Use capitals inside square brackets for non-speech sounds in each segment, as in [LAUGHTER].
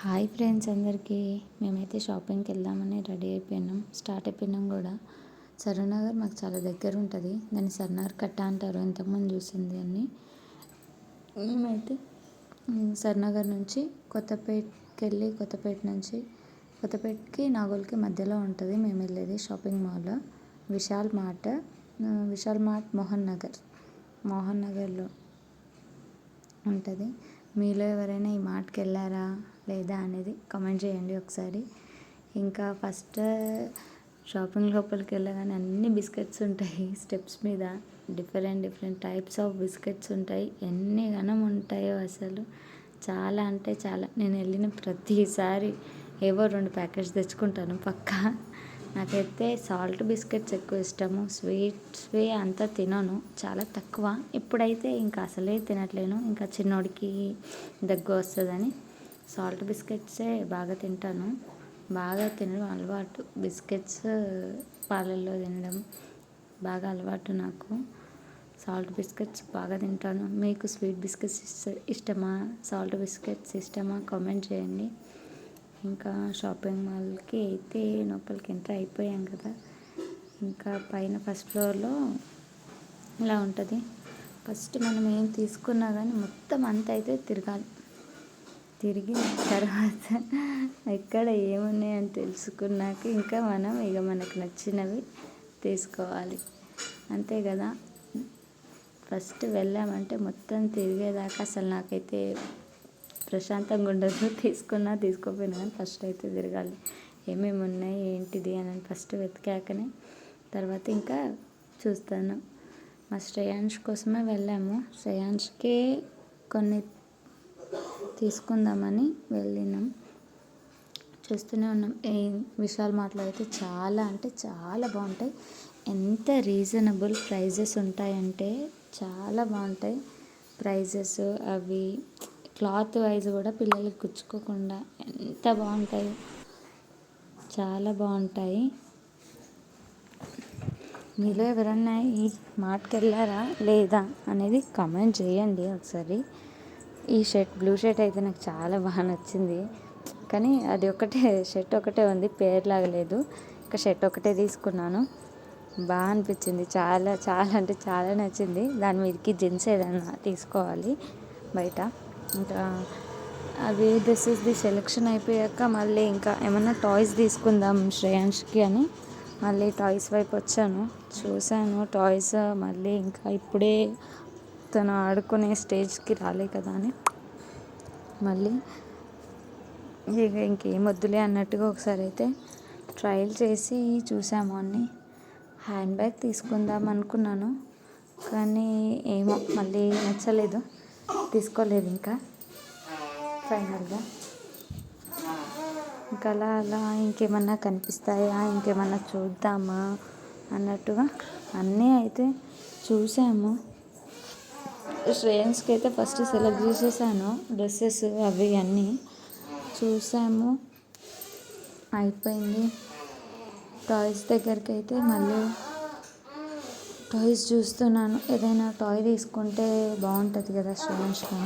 Hi friends అందరికీ. మేమైతే షాపింగ్కి వెళ్దామని రెడీ అయిపోయినాం. స్టార్ట్ అయిపోయినాం కూడా. సరనగర్ మాకు చాలా దగ్గర ఉంటుంది. దాన్ని సరనగర్ కట్ట అంటారు. ఇంతకుముందు చూసింది అని మేమైతే సరనగర్ నుంచి కొత్తపేటకి వెళ్ళి కొత్తపేట నుంచి కొత్తపేటకి నాగోల్కి మధ్యలో ఉంటుంది. మేము వెళ్ళేది shopping mall Vishal mart Vishal mart Mohan Nagar. Mohan నగర్లో ఉంటుంది. మీలో ఎవరైనా ఈ మార్ట్కి వెళ్ళారా? లేదా అనేది కామెంట్ చేయండి ఒకసారి. ఇంకా ఫస్ట్ షాపింగ్ లోపలికి వెళ్ళగానే అన్ని బిస్కెట్స్ ఉంటాయి. స్టెప్స్ మీద different different types of biscuits ఉంటాయి. ఎన్ని ఘనం ఉంటాయో అసలు. చాలా అంటే చాలా. నేను వెళ్ళిన ప్రతిసారి ఏవో రెండు ప్యాకెట్స్ తెచ్చుకుంటాను పక్కా. నాకైతే సాల్ట్ బిస్కెట్స్ ఎక్కువ ఇష్టము. స్వీట్స్వి అంతా తినను. చాలా తక్కువ. ఇప్పుడైతే ఇంకా అసలే తినట్లేను. ఇంకా చిన్నోడికి దగ్గు వస్తుందని సాల్ట్ బిస్కెట్సే బాగా తింటాను. బాగా తినడం అలవాటు. బిస్కెట్స్ పాలల్లో తినడం బాగా అలవాటు నాకు. సాల్ట్ బిస్కెట్స్ బాగా తింటాను. మీకు స్వీట్ బిస్కెట్స్ ఇష్టమా? సాల్ట్ బిస్కెట్స్ ఇష్టమా? కామెంట్ చేయండి. ఇంకా షాపింగ్ మాల్కి అయితే లోపలికి ఎంటర్ అయిపోయాం కదా. ఇంకా పైన ఫస్ట్ ఫ్లోర్లో ఇలా ఉంటుంది. ఫస్ట్ మనం ఏం తీసుకున్నా కానీ మొత్తం అంత అయితే తిరగాలి. తిరిగిన తర్వాత ఎక్కడ ఏమున్నాయని తెలుసుకున్నాక ఇంకా మనం ఇక మనకు నచ్చినవి తీసుకోవాలి. అంతే కదా? ఫస్ట్ వెళ్ళామంటే మొత్తం తిరిగేదాకా అసలు నాకైతే ప్రశాంతంగా ఉండదు. తీసుకున్నా తీసుకోపోయినా కానీ ఫస్ట్ అయితే తిరగాలి. ఏమేమి ఉన్నాయి ఏంటిది అని ఫస్ట్ వెతికాకనే తర్వాత ఇంకా చూస్తాను. మా శ్రేయాంష్ కోసమే వెళ్ళాము. శ్రేయాంష్కే కొన్ని తీసుకుందామని వెళ్ళినాం. చూస్తూనే ఉన్నాం. ఏ విశాల్ మార్ట్లో అయితే చాలా అంటే చాలా బాగుంటాయి. ఎంత రీజనబుల్ ప్రైజెస్ ఉంటాయంటే చాలా బాగుంటాయి. ప్రైజెస్ అవి క్లాత్ వైజ్ కూడా పిల్లలకి గుచ్చుకోకుండా ఎంత బాగుంటాయి. చాలా బాగుంటాయి. మీలో ఎవరన్నా ఈ మార్ట్కి వెళ్ళారా లేదా అనేది కమెంట్ చేయండి ఒకసారి. ఈ షర్ట్ బ్లూ షర్ట్ అయితే నాకు చాలా బాగా నచ్చింది. కానీ అది ఒకటే షర్ట్ ఒకటే ఉంది పేరు లాగలేదు ఇంకా షర్ట్ ఒకటే తీసుకున్నాను. బాగా అనిపించింది. చాలా చాలా అంటే చాలా నచ్చింది. దాని మీదకి జీన్స్ ఏదైనా తీసుకోవాలి బయట. ఇంకా అవి డ్రెస్సెస్ది సెలెక్షన్ అయిపోయాక మళ్ళీ ఇంకా ఏమన్నా టాయ్స్ తీసుకుందాం శ్రేయాంష్కి అని మళ్ళీ టాయ్స్ వైపు వచ్చాను. చూశాను టాయ్స్ మళ్ళీ ఇంకా ఇప్పుడే తను ఆడుకునే స్టేజ్కి రాలే కదా అని. మళ్ళీ ఇక ఇంకేం వద్దులే అన్నట్టుగా ఒకసారి అయితే ట్రయల్ చేసి చూసాము అన్ని. హ్యాండ్ బ్యాగ్ తీసుకుందాం అనుకున్నాను కానీ ఏమో మళ్ళీ నచ్చలేదు. తీసుకోలేదు ఇంకా. ఫైనల్గా. ఇంకా అలా అలా ఇంకేమన్నా కనిపిస్తాయా ఇంకేమన్నా చూద్దామా అన్నట్టుగా అన్నీ అయితే చూసాము. శ్రేయన్స్కి అయితే ఫస్ట్ సెలెక్ట్ చేసేసాను. డ్రెస్సెస్ అవి అన్నీ చూసాము. అయిపోయింది. టాయ్స్ దగ్గరికి అయితే మళ్ళీ టాయ్స్ చూస్తున్నాను. ఏదైనా టాయ్ తీసుకుంటే బాగుంటుంది కదా శ్రేయాన్స్కి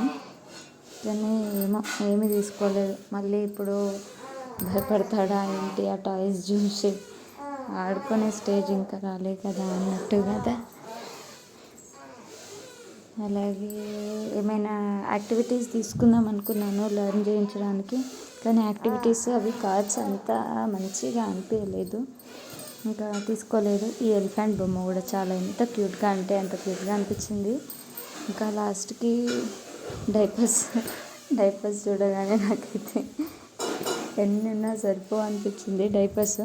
కానీ ఏమో ఏమీ తీసుకోలేదు. మళ్ళీ ఇప్పుడు భయపడతాడా ఏంటి ఆ టాయ్స్ చూసి? ఆడుకునే స్టేజ్ ఇంకా రాలే కదా అన్నట్టు కదా. అలాగే ఏమైనా యాక్టివిటీస్ తీసుకుందాం అనుకున్నాను లర్న్ చేయించడానికి. కానీ యాక్టివిటీస్ అవి కార్డ్స్ అంతా మంచిగా అనిపించలేదు ఇంకా తీసుకోలేదు. ఈ ఎలిఫెంట్ బొమ్మ కూడా చాలా ఎంత క్యూట్గా అంటే అంత క్యూట్గా అనిపించింది. ఇంకా లాస్ట్కి డైపర్స్ డైపర్స్ చూడగానే నాకైతే ఎన్ని ఉన్నా సరిపో అనిపించింది డైపర్స్.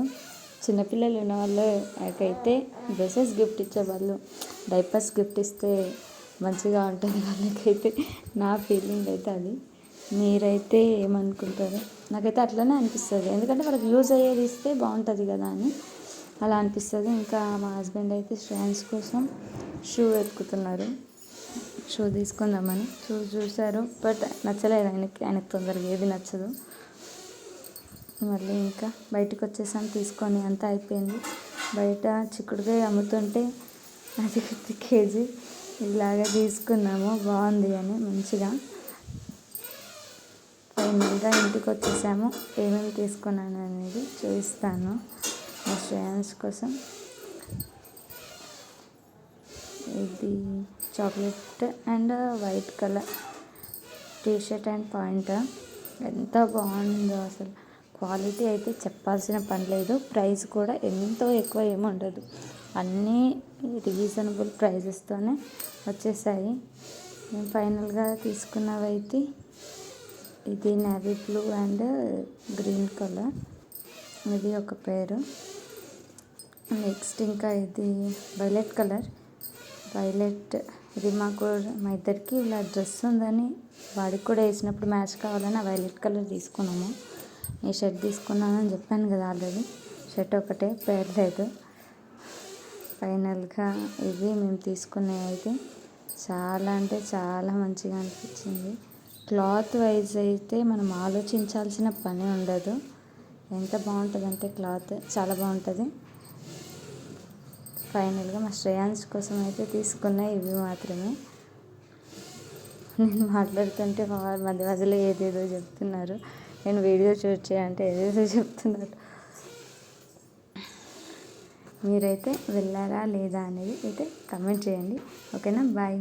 చిన్నపిల్లలు ఉన్న వాళ్ళకైతే డ్రెస్సెస్ గిఫ్ట్ ఇచ్చేవాళ్ళు. డైపర్స్ గిఫ్ట్ ఇస్తే మంచిగా ఉంటుంది. వాళ్ళకైతే నా ఫీలింగ్ అయితే అది. మీరైతే ఏమనుకుంటారు నాకైతే అట్లనే అనిపిస్తుంది. ఎందుకంటే వాళ్ళకి యూజ్ అయ్యేది ఇస్తే బాగుంటుంది కదా అని అలా అనిపిస్తుంది. ఇంకా మా హస్బెండ్ అయితే స్ట్రాన్స్ కోసం షూ వెతుకుతున్నారు. షూ తీసుకుందామని. షూ చూశారు. బట్ నచ్చలేదు ఆయనకి. ఆయనకు తొందరగా ఏది నచ్చదు. మళ్ళీ ఇంకా బయటకు వచ్చేసాం తీసుకొని అంతా అయిపోయింది. బయట చిక్కుడుకాయ అమ్ముతుంటే అది [LAUGHS] కేజీ. ఇలాగే తీసుకున్నాము. బాగుంది అని మంచిగా. ఫైనల్గా ఇంటికి వచ్చేసాము ఏమేమి తీసుకున్నాను అనేది చూపిస్తాను. మా శ్రేయాన్స్ కోసం. ఇది chocolate and white colour T shirt and point. ఎంత బాగుందో అసలు. క్వాలిటీ అయితే చెప్పాల్సిన పని లేదు. ప్రైస్ కూడా ఎంతో ఎక్కువ ఏమి ఉండదు. అన్నీ రీజనబుల్ ప్రైజెస్తోనే వచ్చేసాయి. నేను ఫైనల్గా తీసుకున్నవైతే ఇది navy blue and green colour. ఇది ఒక పేరు. నెక్స్ట్ ఇంకా ఇది వైలెట్ కలర్. వైలెట్ ఇది మాకు మా ఇద్దరికి ఇలా డ్రెస్ ఉందని వాడికి కూడా వేసినప్పుడు మ్యాచ్ కావాలని ఆ వైలెట్ కలర్ తీసుకున్నాము. ఈ షర్ట్ తీసుకున్నానని చెప్పాను కదా ఆల్రెడీ. షర్ట్ ఒకటే పేరలేదు ఫైనల్గా ఇవి మేము తీసుకునేవి అయితే చాలా అంటే చాలా మంచిగా అనిపించింది. క్లాత్ వైజ్ అయితే మనం ఆలోచించాల్సిన పని ఉండదు. ఎంత బాగుంటుందంటే క్లాత్ చాలా బాగుంటుంది. ఫైనల్గా మా శ్రేయాన్స్ కోసం అయితే తీసుకున్న ఇవి మాత్రమే. నేను మాట్లాడుతుంటే మధ్య మధ్యలో ఏదేదో చెప్తున్నారు. నేను వీడియో షూట్ చేయంటే ఏదేదో చెప్తున్నారు. మీరైతే వెళ్ళారా లేదా అనేది అయితే కమెంట్ చేయండి. ఓకేనా? బాయ్